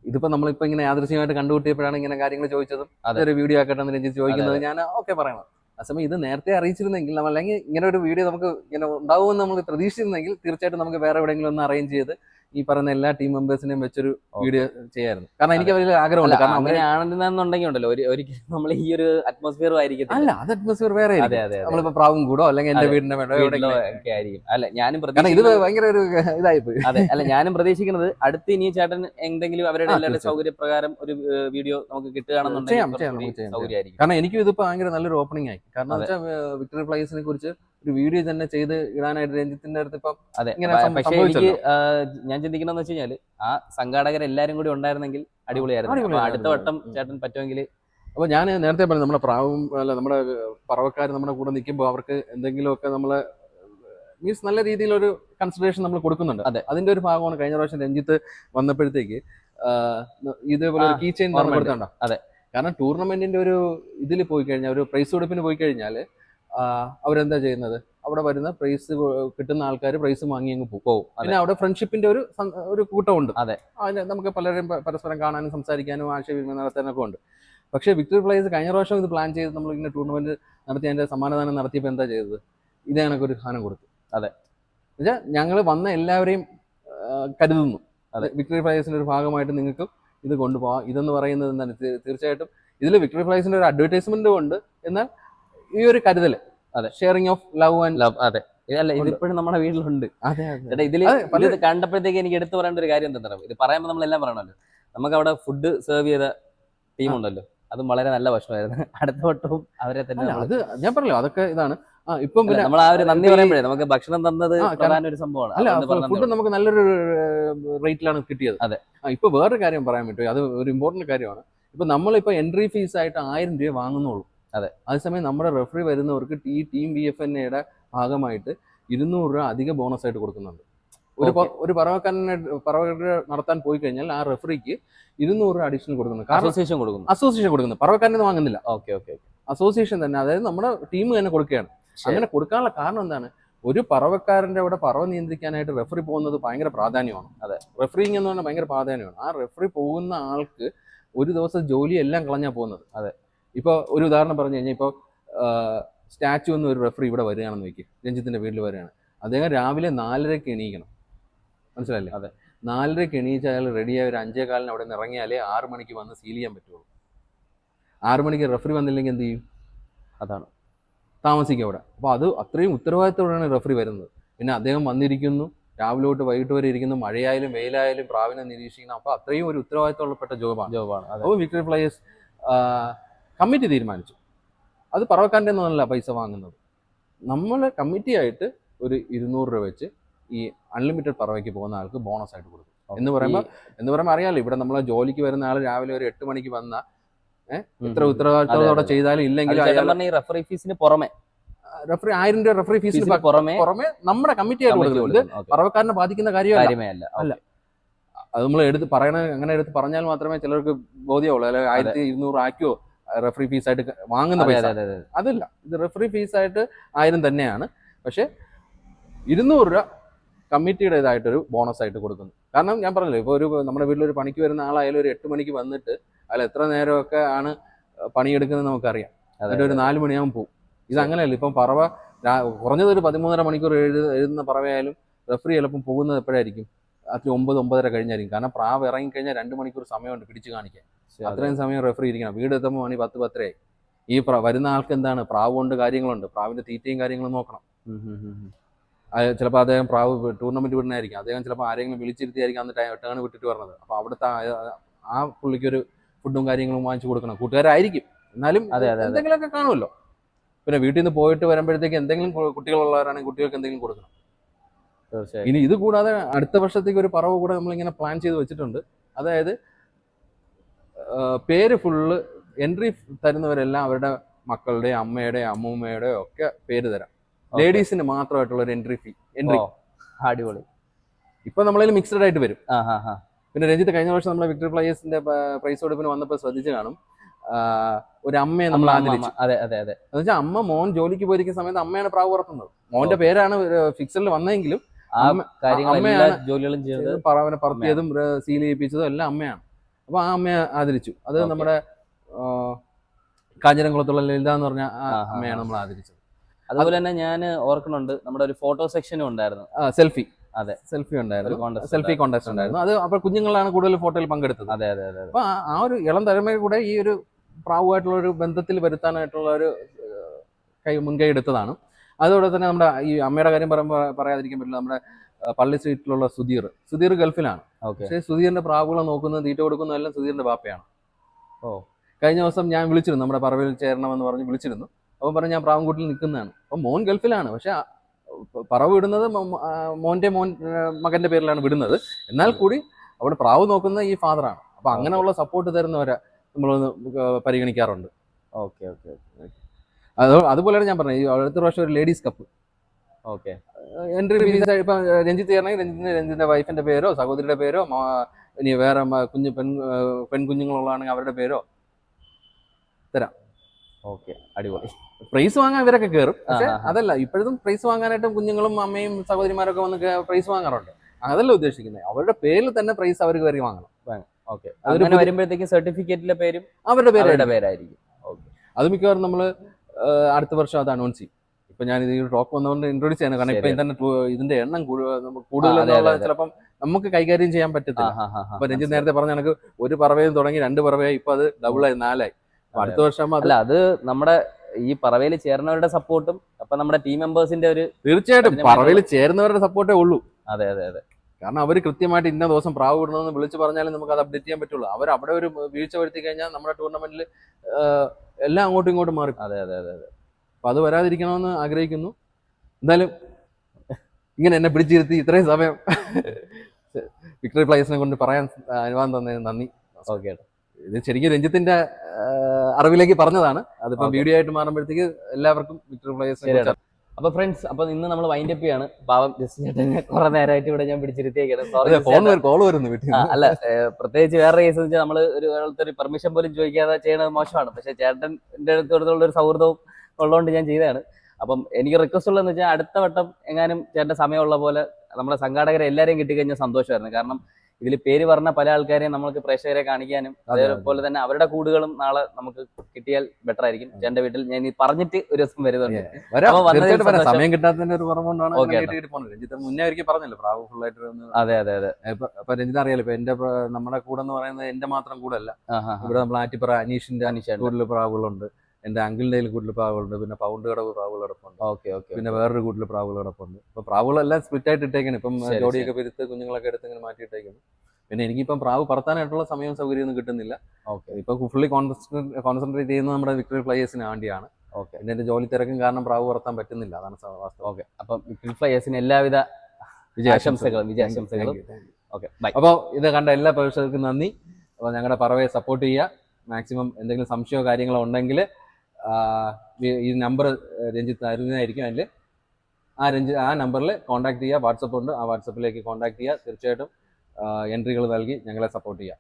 ഇതിപ്പോ നമ്മളിപ്പോ ഇങ്ങനെ യാദൃശ്യമായിട്ട് കണ്ടുകൂട്ടിയപ്പോഴാണ് ഇങ്ങനെ കാര്യങ്ങൾ ചോദിച്ചതും അതൊരു വീഡിയോ ആക്കട്ടെ എന്ന് രഞ്ജിത്ത് ചോദിക്കുന്നത്. ഞാൻ ഓക്കെ പറയണം. ആ സമയം ഇത് നേരത്തെ അറിയിച്ചിരുന്നെങ്കിൽ നമ്മൾ അല്ലെങ്കിൽ ഇങ്ങനെ ഒരു വീഡിയോ നമുക്ക് ഇങ്ങനെ ഉണ്ടാവുമെന്ന് നമ്മൾ പ്രതീക്ഷിച്ചിരുന്നെങ്കിൽ തീർച്ചയായിട്ടും നമുക്ക് വേറെ എവിടെയെങ്കിലും ഒന്ന് അറേഞ്ച് ചെയ്ത് ഈ പറയുന്ന എല്ലാ ടീം മെമ്പേഴ്സിനെയും വെച്ചൊരു വീഡിയോ ചെയ്യായിരുന്നു. കാരണം എനിക്ക് വലിയ ആഗ്രഹമുണ്ട്. കാരണം
അങ്ങനെയാണെന്നുണ്ടെങ്കിൽ ഉണ്ടല്ലോ ഒരിക്കലും നമ്മൾ ഈ ഒരു അറ്റ്മോസ്ഫിയർ ആയിരിക്കും
അല്ല അത് അറ്റ്മോസ്ഫിയർ വേറെ നമ്മളിപ്പോ പ്രാവും കൂടോ? അല്ലെങ്കിൽ എന്റെ. വീടിന്റെ
ഒക്കെ ആയിരിക്കും. അല്ല ഞാനും
ഇത് ഭയങ്കര ഒരു ഇതായി പോയി
അതെ അല്ല ഞാനും പ്രതീക്ഷിക്കുന്നത് അടുത്ത് ഇനി ചേട്ടൻ എന്തെങ്കിലും അവരുടെ എല്ലാവരുടെ സൗകര്യപ്രകാരം ഒരു വീഡിയോ നമുക്ക് കിട്ടുകയാണെന്നുണ്ടെങ്കിൽ സൗകര്യമായിരിക്കും.
കാരണം എനിക്കും ഇതിപ്പോ ഭയങ്കര നല്ലൊരു ഓപ്പണിംഗ് ആയി. കാരണം. വെച്ചാൽ വിക്ടറി പ്ലേസിനെ കുറിച്ച് ഒരു വീഡിയോ തന്നെ ചെയ്ത് ഇടാനായിട്ട് രഞ്ജിത്തിന്റെ അടുത്ത് ഇപ്പം
അതെ. പക്ഷേ എനിക്ക് ഞാൻ ചിന്തിക്കണമെന്ന് വെച്ച് കഴിഞ്ഞാൽ ആ സംഘാടകരെല്ലാരും കൂടി ഉണ്ടായിരുന്നെങ്കിൽ അടിപൊളിയായിരുന്നു. അടുത്ത വട്ടം ചേട്ടൻ പറ്റുമെങ്കിൽ
അപ്പൊ ഞാൻ നേരത്തെ പറഞ്ഞു നമ്മുടെ പ്രാവും അല്ല നമ്മുടെ പറവക്കാർ നമ്മുടെ കൂടെ നിൽക്കുമ്പോൾ അവർക്ക് എന്തെങ്കിലുമൊക്കെ നമ്മളെ മീൻസ് നല്ല രീതിയിലൊരു കൺസിഡറേഷൻ നമ്മൾ കൊടുക്കുന്നുണ്ട്.
അതെ.
അതിന്റെ ഒരു ഭാഗമാണ് കഴിഞ്ഞ പ്രാവശ്യം രഞ്ജിത്ത് വന്നപ്പോഴത്തേക്ക് ഇതേപോലെ കീ ചെയിൻ.
അതെ.
കാരണം ടൂർണമെന്റിന്റെ ഒരു ഇതിൽ പോയി കഴിഞ്ഞാൽ ഒരു പ്രൈസ് കൊടുപ്പിന് പോയി കഴിഞ്ഞാൽ അവരെന്താ ചെയ്യുന്നത്? അവിടെ വരുന്ന പ്രൈസ് കിട്ടുന്ന ആൾക്കാർ പ്രൈസ് വാങ്ങി അങ്ങ് പോകും. പിന്നെ അവിടെ ഫ്രണ്ട്ഷിപ്പിന്റെ ഒരു ഒരു കൂട്ടമുണ്ട്.
അതെ.
അതിന് നമുക്ക് പലരും പരസ്പരം കാണാനും സംസാരിക്കാനും ആശയവിനിമയം നടത്താനൊക്കെ ഉണ്ട്. പക്ഷേ വിക്ടറി പ്ലേസ് കഴിഞ്ഞ പ്രാവശ്യം ഇത് പ്ലാൻ ചെയ്ത് നമ്മൾ ഇങ്ങനെ ടൂർണമെന്റ് നടത്തി അതിന്റെ സമ്മാനദാനം നടത്തിയപ്പോൾ എന്താ ചെയ്തത്? ഇതേ ഒരു സാധനം കൊടുത്തു.
അതെ.
എന്നുവെച്ചാൽ ഞങ്ങൾ വന്ന എല്ലാവരെയും കരുതുന്നു.
അതെ.
വിക്ടറി ഫ്ലൈസിന്റെ ഒരു ഭാഗമായിട്ട് നിങ്ങൾക്ക് ഇത് കൊണ്ടുപോകാം ഇതെന്ന് പറയുന്നത് എന്താണ്? തീർച്ചയായിട്ടും ഇതിൽ വിക്ടറി ഫ്ലൈസിന്റെ ഒരു അഡ്വർടൈസ്മെന്റും ഉണ്ട്. എന്നാൽ ഈ ഒരു കരുതൽ
അതെ.
Sharing of love and
love അതെ. ഇതല്ല ഇതിപ്പോഴും നമ്മുടെ വീട്ടിലുണ്ട്.
അതെ അതെ. അതെ,
ഇത് കണ്ടപ്പോഴത്തേക്ക് എനിക്ക് എടുത്തു പറയേണ്ട ഒരു കാര്യം എന്താ ഇത് പറയുമ്പോൾ നമ്മളെല്ലാം പറയണമല്ലോ. നമുക്ക് അവിടെ ഫുഡ് സെർവ് ചെയ്ത ടീം ഉണ്ടല്ലോ. അതും വളരെ നല്ല ഭക്ഷണമായിരുന്നു. അടുത്ത വട്ടവും അവരെ തന്നെ
അത് ഞാൻ പറഞ്ഞല്ലോ അതൊക്കെ ഇതാണ്. ഇപ്പം പിന്നെ
നമ്മൾ ആ ഒരു നന്ദി പറയുമ്പോഴേ നമുക്ക് ഭക്ഷണം തന്നത് ഒരു സംഭവമാണ്.
അല്ല ഫുഡ് നമുക്ക് നല്ലൊരു റേറ്റിലാണ് കിട്ടിയത്.
അതെ.
ഇപ്പൊ വേറൊരു കാര്യം പറയാൻ പറ്റും അത് ഒരു ഇമ്പോർട്ടന്റ് കാര്യമാണ്. ഇപ്പൊ നമ്മളിപ്പോ എൻട്രി ഫീസ് ആയിട്ട് ആയിരം രൂപ വാങ്ങുന്നുള്ളൂ.
അതെ.
അതേസമയം നമ്മുടെ റെഫറി വരുന്നവർക്ക് ഈ ടീം ബി എഫ് എൻ എയുടെ ഭാഗമായിട്ട് ഇരുന്നൂറ് രൂപ അധിക ബോണസ് ആയിട്ട് കൊടുക്കുന്നുണ്ട്. ഒരു ഒരു പറവക്കാരനെ പറവക്കാരനെ നടത്താൻ പോയി കഴിഞ്ഞാൽ ആ റെഫറിക്ക് ഇരുന്നൂറ് രൂപ അഡീഷണൽ കൊടുക്കുന്നുണ്ട്.
അസോസിയേഷൻ കൊടുക്കുന്നു.
അസോസിയേഷൻ കൊടുക്കുന്നു. പറവക്കാരനെ വാങ്ങുന്നില്ല.
ഓക്കെ ഓക്കെ
അസോസിയേഷൻ തന്നെ. അതായത് നമ്മുടെ ടീം തന്നെ കൊടുക്കുകയാണ്. അങ്ങനെ കൊടുക്കാനുള്ള കാരണം എന്താണ്? ഒരു പറവക്കാരന്റെ അവിടെ പറവ നിയന്ത്രിക്കാനായിട്ട് റെഫറി പോകുന്നത് ഭയങ്കര പ്രാധാന്യമാണ്.
അതെ.
റെഫറിങ് എന്ന് പറഞ്ഞാൽ ഭയങ്കര പ്രാധാന്യമാണ്. ആ റെഫറി പോകുന്ന ആൾക്ക് ഒരു ദിവസം ജോലി എല്ലാം കളഞ്ഞാ പോകുന്നത്.
അതെ.
ഇപ്പൊ ഒരു ഉദാഹരണം പറഞ്ഞു കഴിഞ്ഞാൽ ഇപ്പോൾ സ്റ്റാച്ചു എന്ന് ഒരു റെഫറി ഇവിടെ വരികയാണെന്ന് വെക്കും. രഞ്ജിത്തിന്റെ വീട്ടിൽ വരികയാണ്. അദ്ദേഹം രാവിലെ നാലരയ്ക്ക് എണീക്കണം. മനസ്സിലല്ലേ
അതെ.
നാലരയ്ക്ക് എണീച്ച് അയാൾ റെഡിയായി ഒരു അഞ്ചേ കാലിന് അവിടെ നിന്ന് ഇറങ്ങിയാലേ ആറ് മണിക്ക് വന്ന് സീൽ ചെയ്യാൻ പറ്റുള്ളൂ. ആറ് മണിക്ക് റെഫറി വന്നില്ലെങ്കിൽ എന്ത് ചെയ്യും?
അതാണ്.
താമസിക്കും അവിടെ. അപ്പോൾ അത് അത്രയും ഉത്തരവാദിത്തോടെയാണ് റെഫറി വരുന്നത്. പിന്നെ അദ്ദേഹം വന്നിരിക്കുന്നു. രാവിലെ തൊട്ട് വൈകിട്ട് വരെ ഇരിക്കുന്നു. മഴയായാലും വെയിലായാലും പ്രാവിനെ നിരീക്ഷിക്കണം. അപ്പോൾ അത്രയും ഒരു ഉത്തരവാദിത്തമുള്ളപ്പെട്ട ജോബാണ്.
ജോബാണ്. അതെ.
അപ്പോൾ വിക്ടറി പ്ലേയേഴ്സ് കമ്മിറ്റി തീരുമാനിച്ചു. അത് പറവക്കാരന്റെ ഒന്നല്ല പൈസ വാങ്ങുന്നത്. നമ്മൾ കമ്മിറ്റി ആയിട്ട് ഒരു ഇരുന്നൂറ് രൂപ വെച്ച് ഈ അൺലിമിറ്റഡ് പറവയ്ക്ക് പോകുന്ന ആൾക്ക് ബോണസ് ആയിട്ട് കൊടുക്കും. എന്ന് പറയുമ്പോൾ എന്ന് പറയുമ്പോൾ അറിയാലോ ഇവിടെ നമ്മൾ ജോലിക്ക് വരുന്ന ആൾ രാവിലെ ഒരു എട്ട് മണിക്ക് വന്ന ഇത്ര ഉത്തരവാദിത്തത്തോടെ ചെയ്താലും ഇല്ലെങ്കിൽ
റെഫറി ഫീസിന് പുറമെ.
റഫറി ആയിരം രൂപ റഫറി ഫീസിന്
പുറമെ
പുറമെ നമ്മുടെ കമ്മിറ്റി ആയിട്ട്
കമ്മിറ്റി
കൊടുക്കുന്നത്. പറവക്കാരനെ ബാധിക്കുന്ന
കാര്യമേ അല്ല
അല്ല. അത് നമ്മൾ എടുത്ത് പറയണ അങ്ങനെ എടുത്ത് പറഞ്ഞാൽ മാത്രമേ ചിലർക്ക് ബോധ്യമുള്ളൂ. അല്ലെങ്കിൽ ആയിരത്തി ഇരുന്നൂറ് ആക്കിയോ? റെഫറി ഫീസ് ആയിട്ട് വാങ്ങുന്ന പൈസ.
അതെ അതെ അതെ.
അതല്ല. ഇത് റെഫറി ഫീസ് ആയിട്ട് ആയിരം തന്നെയാണ്. പക്ഷെ ഇരുന്നൂറ് രൂപ കമ്മിറ്റിയുടെ ഇതായിട്ടൊരു ബോണസ് ആയിട്ട് കൊടുക്കുന്നു. കാരണം ഞാൻ പറഞ്ഞല്ലോ ഇപ്പോൾ ഒരു നമ്മുടെ വീട്ടിൽ ഒരു പണിക്ക് വരുന്ന ആളായാലും ഒരു എട്ട് മണിക്ക് വന്നിട്ട് അല്ല എത്ര നേരമൊക്കെ ആണ് പണിയെടുക്കുന്നത് നമുക്കറിയാം. അതിന്റെ ഒരു നാല് മണിയാകുമ്പോൾ പോകും ഇത് അങ്ങനെയല്ല ഇപ്പം പറവ കുറഞ്ഞതൊരു കുറഞ്ഞത് ഒരു പതിമൂന്നര മണിക്കൂർ എഴുത എഴുതുന്ന പറവയായാലും റെഫറി ചിലപ്പം പോകുന്നത് എപ്പോഴായിരിക്കും? രാത്രി ഒമ്പത് ഒമ്പതര കഴിഞ്ഞായിരിക്കും. കാരണം പ്രാവ് ഇറങ്ങിക്കഴിഞ്ഞാൽ രണ്ട് മണിക്കൂർ സമയമുണ്ട് പിടിച്ചു കാണിക്കാൻ.
അതെ.
അത്രയും സമയം റെഫറി ഇരിക്കണം. വീട് എത്തുമ്പോൾ മണി പത്ത് പത്തരയായി ഈ വരുന്ന ആൾക്ക് എന്താണ്? പ്രാവുണ്ട് കാര്യങ്ങളുണ്ട്. പ്രാവിന്റെ തീറ്റയും കാര്യങ്ങളും നോക്കണം. ചിലപ്പോൾ അദ്ദേഹം പ്രാവ് ടൂർണമെന്റ് വിടുന്നതായിരിക്കും. അദ്ദേഹം ചിലപ്പോൾ ആരെങ്കിലും വിളിച്ചിരുത്തിയായിരിക്കും അന്ന് ടേൺ വിട്ടിട്ട് പറഞ്ഞത് അപ്പോൾ അവിടുത്തെ ആ- പുള്ളിക്കൊരു ഫുഡും കാര്യങ്ങളും വാങ്ങിച്ചു കൊടുക്കണം. കൂട്ടുകാരായിരിക്കും. എന്നാലും
അതെ, അതെ, അതെ.
എന്തെങ്കിലുമൊക്കെ കാണുമല്ലോ. പിന്നെ വീട്ടിൽ നിന്ന് പോയിട്ട് വരുമ്പോഴത്തേക്ക് എന്തെങ്കിലും കുട്ടികളുള്ളവരാണെങ്കിൽ കുട്ടികൾക്ക് എന്തെങ്കിലും കൊടുക്കണം.
തീർച്ചയായും
ഇനി ഇത് കൂടാതെ അടുത്ത വർഷത്തേക്ക് ഒരു പറവ് കൂടെ നമ്മളിങ്ങനെ പ്ലാൻ ചെയ്ത് വെച്ചിട്ടുണ്ട്. അതായത് പേര് ഫുള്ള് എൻട്രി തരുന്നവരെല്ലാം അവരുടെ മക്കളുടെ അമ്മയുടെ അമ്മൂമ്മയുടെ ഒക്കെ പേര് തരാം. ലേഡീസിന് മാത്രമായിട്ടുള്ള ഒരു എൻട്രി ഫീ എൻട്രി
അടിപൊളി.
ഇപ്പൊ നമ്മളതിൽ മിക്സഡ് ആയിട്ട് വരും. പിന്നെ രഞ്ജിത്ത് കഴിഞ്ഞ വർഷം നമ്മളെ വിക്ടറി പ്ലയേഴ്സിന്റെ പ്രൈസ് കൊടുപ്പിന് വന്നപ്പോൾ ശ്രദ്ധിച്ചു കാണും. ഒരു അമ്മയെ നമ്മൾ ആദരിച്ചു.
അതെ അതെ അതെ.
എന്ന് വെച്ചാൽ അമ്മ മോൻ ജോലിക്ക് പോയിരിക്കുന്ന സമയത്ത് അമ്മയാണ് പ്രാവ് പറത്തുന്നത് മോന്റെ പേരാണ് ഫിക്സറിൽ വന്നെങ്കിലും
ആ കാര്യങ്ങൾ ജോലികളും ചെയ്തത്
പറത്തിയതും സീൽ ചെയ്യിപ്പിച്ചതും എല്ലാം അമ്മയാണ്. അപ്പൊ ആ അമ്മയെ ആദരിച്ചു. അത് നമ്മുടെ കാഞ്ഞിരംകുളത്തുള്ള ലളിത എന്ന് പറഞ്ഞ ആ അമ്മയാണ് നമ്മൾ ആദരിച്ചത്.
അതുപോലെ തന്നെ ഞാൻ ഓർക്കുന്നുണ്ട് നമ്മുടെ ഒരു ഫോട്ടോ സെക്ഷനും ഉണ്ടായിരുന്നു.
സെൽഫി
അതെ.
സെൽഫി ഉണ്ടായിരുന്നു. സെൽഫി കോൺടെസ്റ്റ് ഉണ്ടായിരുന്നു. അത് അപ്പോൾ കുഞ്ഞുങ്ങളാണ് കൂടുതൽ ഫോട്ടോയിൽ പങ്കെടുത്തത്.
അതെ അതെ അതെ അതെ.
അപ്പൊ ആ- ഒരു ഇളം തലമുറയിൽ കൂടെ ഈ ഒരു പ്രാവുമായിട്ടുള്ള ഒരു ബന്ധത്തിൽ വരുത്താനായിട്ടുള്ള ഒരു കൈ മുൻകൈ എടുത്തതാണ്. അതോടെ തന്നെ നമ്മുടെ ഈ അമ്മയുടെ കാര്യം പറയുമ്പോൾ പറയാതിരിക്കാൻ പറ്റില്ല. നമ്മുടെ പള്ളി സ്ട്രീറ്റിലുള്ള സുധീർ. സുധീർ ഗൾഫിലാണ്.
ഓക്കെ.
പക്ഷേ സുധീറിന്റെ പ്രാവുകളെ നോക്കുന്നത് തീറ്റ കൊടുക്കുന്ന എല്ലാം സുധീറിന്റെ ബാപ്പയാണ്.
ഓ.
കഴിഞ്ഞ ദിവസം ഞാൻ വിളിച്ചിരുന്നു നമ്മുടെ പറവയിൽ ചേരണമെന്ന് പറഞ്ഞ് വിളിച്ചിരുന്നു. അപ്പം പറഞ്ഞു ഞാൻ പ്രാവുംകൂട്ടിൽ നിൽക്കുന്നതാണ്. അപ്പം മോൻ ഗൾഫിലാണ്. പക്ഷെ പറവ് വിടുന്നത് മോന്റെ മോന്റെ മോൻ മകന്റെ പേരിലാണ് വിടുന്നത്. എന്നാൽ കൂടി അവിടെ പ്രാവ് നോക്കുന്ന ഈ ഫാദറാണ്. അപ്പൊ അങ്ങനെയുള്ള സപ്പോർട്ട് തരുന്നവരെ നമ്മൾ പരിഗണിക്കാറുണ്ട്.
Okay okay.
അത് അതുപോലെയാണ് ഞാൻ പറഞ്ഞത്. ഈ അടുത്ത പ്രാവശ്യം ഒരു ladies cup.
Okay.
Entry fees ഇപ്പൊ രഞ്ജിത്ത് ചേരണമെങ്കിൽ രഞ്ജിത്തിന്റെ രഞ്ജിത്തിന്റെ വൈഫിന്റെ പേരോ സഹോദരിയുടെ പേരോ ഇനി വേറെ കുഞ്ഞ് പെൺ പെൺകുഞ്ഞുങ്ങളുള്ളതാണെങ്കിൽ അവരുടെ പേരോ? തരാം.
ഓക്കെ അടിപൊളി.
പ്രൈസ് വാങ്ങാൻ ഇവരൊക്കെ കയറും പക്ഷെ. അതല്ല ഇപ്പോഴും പ്രൈസ് വാങ്ങാനായിട്ടും കുഞ്ഞുങ്ങളും അമ്മയും സഹോദരിമാരൊക്കെ വന്ന് പ്രൈസ് വാങ്ങാറുണ്ട്. അതല്ല ഉദ്ദേശിക്കുന്നത്. അവരുടെ പേരിൽ തന്നെ പ്രൈസ് അവർ കയറി വാങ്ങണം.
ഓക്കെ. അങ്ങനെ വരുമ്പോഴത്തേക്കും സർട്ടിഫിക്കറ്റിലെ പേരും
അവരുടെ
പേരുടെ പേരായിരിക്കും. ഓക്കെ.
അത് മിക്കവാറും നമ്മൾ അടുത്ത വർഷം അത് അനൗൺസ് ചെയ്യും. ഇപ്പൊ ഞാൻ ഇത് ടോക്ക് വന്നുകൊണ്ട് ഇൻട്രോഡ്യൂസ് ചെയ്യണം. കാരണം ഇപ്പൊ തന്നെ ഇതിന്റെ എണ്ണം കൂടുതൽ. ചിലപ്പം നമുക്ക് കൈകാര്യം ചെയ്യാൻ പറ്റത്തില്ല. അപ്പൊ രഞ്ജിത്ത് നേരത്തെ പറഞ്ഞ കണക്ക് ഒരു പറവയിൽ തുടങ്ങി രണ്ട് പറവയായി. ഇപ്പൊ അത് ഡബിൾ ആയി നാലായി. അടുത്ത വർഷം
അല്ല അത് നമ്മുടെ ഈ പറവയിൽ ചേർന്നവരുടെ സപ്പോർട്ടും അപ്പൊ നമ്മുടെ ടീം മെമ്പേഴ്സിന്റെ ഒരു
തീർച്ചയായിട്ടും പറവയിൽ ചേർന്നവരുടെ സപ്പോർട്ടേ ഉള്ളൂ.
അതെ അതെ അതെ.
കാരണം അവർ കൃത്യമായിട്ട് ഇന്ന ദിവസം പ്രാവ് വിടണമെന്ന് വിളിച്ചു പറഞ്ഞാലും നമുക്ക് അത് അപ്ഡേറ്റ് ചെയ്യാൻ പറ്റുള്ളൂ. അവർ അവിടെ ഒരു വീഴ്ച വരുത്തി കഴിഞ്ഞാൽ നമ്മുടെ ടൂർണമെന്റിൽ എല്ലാം അങ്ങോട്ടും ഇങ്ങോട്ടും മാറി
അതെ അതെ അതെ അതെ.
അപ്പൊ അത് വരാതിരിക്കണമെന്ന് ആഗ്രഹിക്കുന്നു. എന്തായാലും ഇങ്ങനെ എന്നെ പിടിച്ചിരുത്തി ഇത്രയും സമയം വിക്ടറി പ്ലേസിനെ കൊണ്ട് പറയാൻ അനുവാദം തന്നതിന് നന്ദി.
ഓക്കെ
ഇത് ശരിക്കും രഞ്ജിത്തിന്റെ അറിവിലേക്ക് പറഞ്ഞതാണ്. അതിപ്പോ വീഡിയോ ആയിട്ട് മാറുമ്പോഴത്തേക്ക് എല്ലാവർക്കും വിക്ടറി
പ്ലേസ് അപ്പൊ ഫ്രണ്ട്സ് അപ്പൊ ഇന്ന് നമ്മൾ വൈൻഡ് അപ്പ് ചെയ്യാണ്. പാവം ജസ്റ്റ് ചേട്ടനെ കുറെ നേരമായിട്ട് ഇവിടെ ഞാൻ പിടിച്ചിരുത്തിയേക്കാണ്. സോറി
ഫോൺ കോൾ വരുന്നു വീട്ടിൽ
അല്ല പ്രത്യേകിച്ച് വേറെ കേസ് വെച്ചാൽ നമ്മൾ ഒരു പെർമിഷൻ പോലും ചോദിക്കാതെ ചെയ്യണത് മോശമാണ്. പക്ഷെ ചേട്ടന്റെ അടുത്തുള്ള ഒരു സൗഹൃദവും ഉള്ളതുകൊണ്ട് ഞാൻ ചെയ്തതാണ്. അപ്പം എനിക്ക് റിക്വസ്റ്റ് ഉള്ളതെന്ന് വെച്ചാൽ അടുത്ത വട്ടം എങ്ങാനും ചേട്ടന്റെ സമയമുള്ള പോലെ നമ്മുടെ സംഘാടകരെ എല്ലാവരെയും കിട്ടിക്കഴിഞ്ഞാൽ സന്തോഷമായിരുന്നു. കാരണം ഇതിൽ പേര് പറഞ്ഞ പല ആൾക്കാരെയും നമ്മൾക്ക് പ്രേക്ഷകരെ കാണിക്കാനും
അതെ, അതെ.
അതേപോലെ തന്നെ അവരുടെ കൂടുകളും നാളെ നമുക്ക് കിട്ടിയാൽ ബെറ്റർ ആയിരിക്കും. ചേട്ടന്റെ വീട്ടിൽ ഞാൻ ഈ പറഞ്ഞിട്ട് ഒരു ദിവസം വരുന്നുണ്ട്. അപ്പൊ.
സമയം കിട്ടാത്തതിന്റെ ഒരു കുറവുകൊണ്ടാണ് രഞ്ജിത്ത് മുന്നേ ഒരിക്കൽ പറഞ്ഞല്ലോ പ്രാവ് ഫുൾ ആയിട്ട്
അതെ അതെ അതെ.
ഇപ്പൊ രഞ്ജിത് രഞ്ജിത്ത് അറിയാലോ ഇപ്പൊ എന്റെ നമ്മുടെ കൂടെ എന്ന് പറയുന്നത് എന്റെ മാത്രം കൂടല്ല.
അല്ല
ഇവിടെ നമ്മൾ ആറ്റിപ്പറ അനീഷിന്റെ
അനീഷ്
കൂടുതൽ പ്രാവുകളുണ്ട്. എന്റെ അങ്കിളിന്റെ കൂട്ടിൽ പ്രാവുകളുണ്ട്. പിന്നെ പൗണ്ട് കടവ് പ്രാവുകൾ കിടപ്പുണ്ട്.
ഓക്കെ ഓക്കെ
പിന്നെ വേറൊരു കൂട്ടിൽ പ്രാവുകൾ കിടപ്പുണ്ട്. അപ്പൊ പ്രാവുകളെല്ലാം സ്പ്ലിറ്റ് ആയിട്ട് ഇട്ടേക്കാണ്. ഇപ്പം ജോഡിയൊക്കെ പെരുത്ത് കുഞ്ഞുങ്ങളൊക്കെ എടുത്ത് ഇങ്ങനെ മാറ്റി ഇട്ടേക്കുന്നു പിന്നെ എനിക്കിപ്പം പ്രാവ് പറത്താനായിട്ടുള്ള സമയവും സൗകര്യമൊന്നും കിട്ടുന്നില്ല.
ഓക്കെ.
ഇപ്പൊ ഫുള്ളി കോൺസെൻട്രേറ്റ് ചെയ്യുന്നത് നമ്മുടെ വിക്ടറി ഫ്ലയേഴ്സിന് വേണ്ടിയാണ്.
ഓക്കെ.
പിന്നെ എന്റെ ജോലി തിരക്കും കാരണം പ്രാവ് പറത്താൻ പറ്റുന്നില്ല. അതാണ് വാസ്തവം.
ഓക്കെ. അപ്പം വിക്ടറി ഫ്ലയേഴ്സിന് എല്ലാവിധ വിജയാശംസകളും.
വിജയാശംസകളും.
ഓക്കെ ബൈ
അപ്പോൾ ഇത് കണ്ട എല്ലാ പ്രേക്ഷകർക്കും നന്ദി. അപ്പോൾ ഞങ്ങളുടെ പറവയെ സപ്പോർട്ട് ചെയ്യുക. മാക്സിമം എന്തെങ്കിലും സംശയമോ കാര്യങ്ങളോ ഉണ്ടെങ്കിൽ ഈ നമ്പർ രഞ്ജിത്ത് തരുന്നതായിരിക്കും അതിൽ ആ രഞ്ജി ആ നമ്പറിൽ കോൺടാക്ട് ചെയ്യുക വാട്സപ്പ് ഉണ്ട്. ആ വാട്സപ്പിലേക്ക് കോൺടാക്ട് ചെയ്യുക തീർച്ചയായിട്ടും എൻട്രികൾ നൽകി ഞങ്ങളെ സപ്പോർട്ട് ചെയ്യുക